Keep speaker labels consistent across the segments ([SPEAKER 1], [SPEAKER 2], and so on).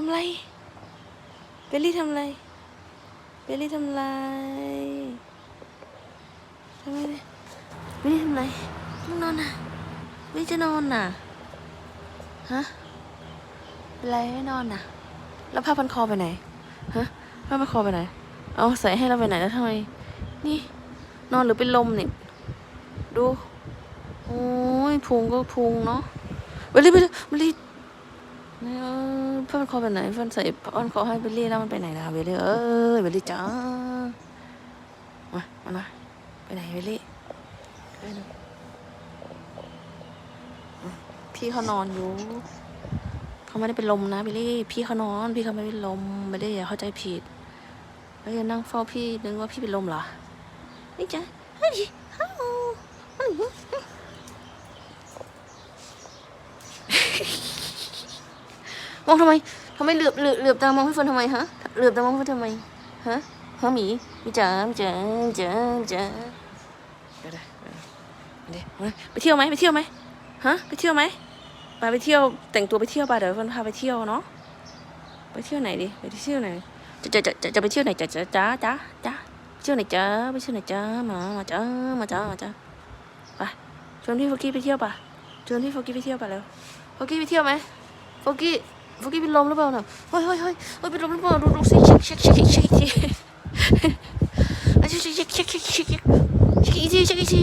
[SPEAKER 1] ทำไร เบลลี่ทำไร เบลลี่ทำไรทำไมเนี่ยเบลลี่ทำไรมึงนอนน่ะเบลลี่จะนอนน่ะ ฮะ เป็นไรไม่นอนน่ะ แล้วผ้าพันคอไปไหน ฮะ ผ้าพันคอไปไหน เอาใส่ให้เราไปไหนแล้วทำไม นี่ นอนหรือเป็นลมเนี่ย ดู โอ้ยพุงก็พุงเนาะเบลลี่เบลลี่เบลลี่ เนี่เพื่อนเขาไปไหนเพื่อนใส่เพื่อนเขาให้เบลลี่แล้วมันไปไหนล่ะเบลลี่เอ้ยเบลลี่จ้ามามามาไปไหนเบลลี่พี่เขานอนอยู่เขาไม่ได้เป็นลมนะเบลลี่ พี่เขานอน พี่เขาไม่เป็นลมไม่ได้อย่าเข้าใจผิดแล้วอย่นั่งเฝ้าพี่นึกว่าพี่เป็นลมเหรอนี่จ้ะเฮ้ยฮัลโหลเฮ้ย มองทำไมทำไมเหลือบเหลือบเหลือบตามองพี่เฟิร์นทำไมฮะเหลือบตามองพี่เฟิร์นทำไมฮะฮะหมีมีจ๋ามีจ๋ามีจ๋ามีจ๋าไปไปเลยไปเที่ยวไหมไปเที่ยวไหมฮะไปเที่ยวไหมไปไปเที่ยวแต่งตัวไปเที่ยวไปเดี๋ยวเฟิร์นพาไปเที่ยวเนาะไปเที่ยวไหนดีไปเที่ยวไหนจะจะจะจะจะไปเที่ยวไหนจ้าจ้าจ้าจ้าจ้าเที่ยวไหนจ้าไปเที่ยวไหนจ้ามามาจ้ามาจ้ามาจ้าไปชวนพี่โฟกี้ไปเที่ยวป่ะชวนพี่โฟกี้ไปเที่ยวป่ะเร็วโฟกี้ไปเที่ยวไหมโฟกี้ ฟุกี้เป็นลมหรือเปล่าเนี่ยเฮ้ยเฮ้ยเฮ้ยเฮ้ยเป็นลมหรือเปล่าดูดูสิเช็คเช็คเช็คเช็คเช็คเช็คเช็คเช็คเช็คเช็คเช็คเช็คอีกทีเช็คอีกที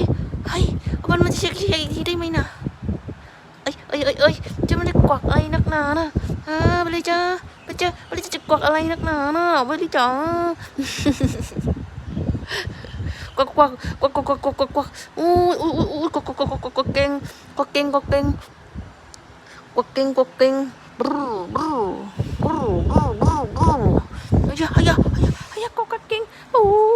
[SPEAKER 1] เฮ้ยเอามันมาเช็คเช็คอีกทีได้ไหมนะเอ้ยเอ้ยเอ้ยเอ้ยจะไม่ได้กวักอะไรนักหนานะอ่าไปเลยจ้าไปจ้าไปเลยจะกวักอะไรนักหนานะไปเลยจ้ากวักกวักกวักกวักกวักกวักกวักกวักอู้อู้อู้อู้กวักกวักกวักกวักกวักเก่งกวักเก่งกวักเก่งกวักเก่งกวักเก่ง Aja, aja, aja, aja, kok kaking. Uh.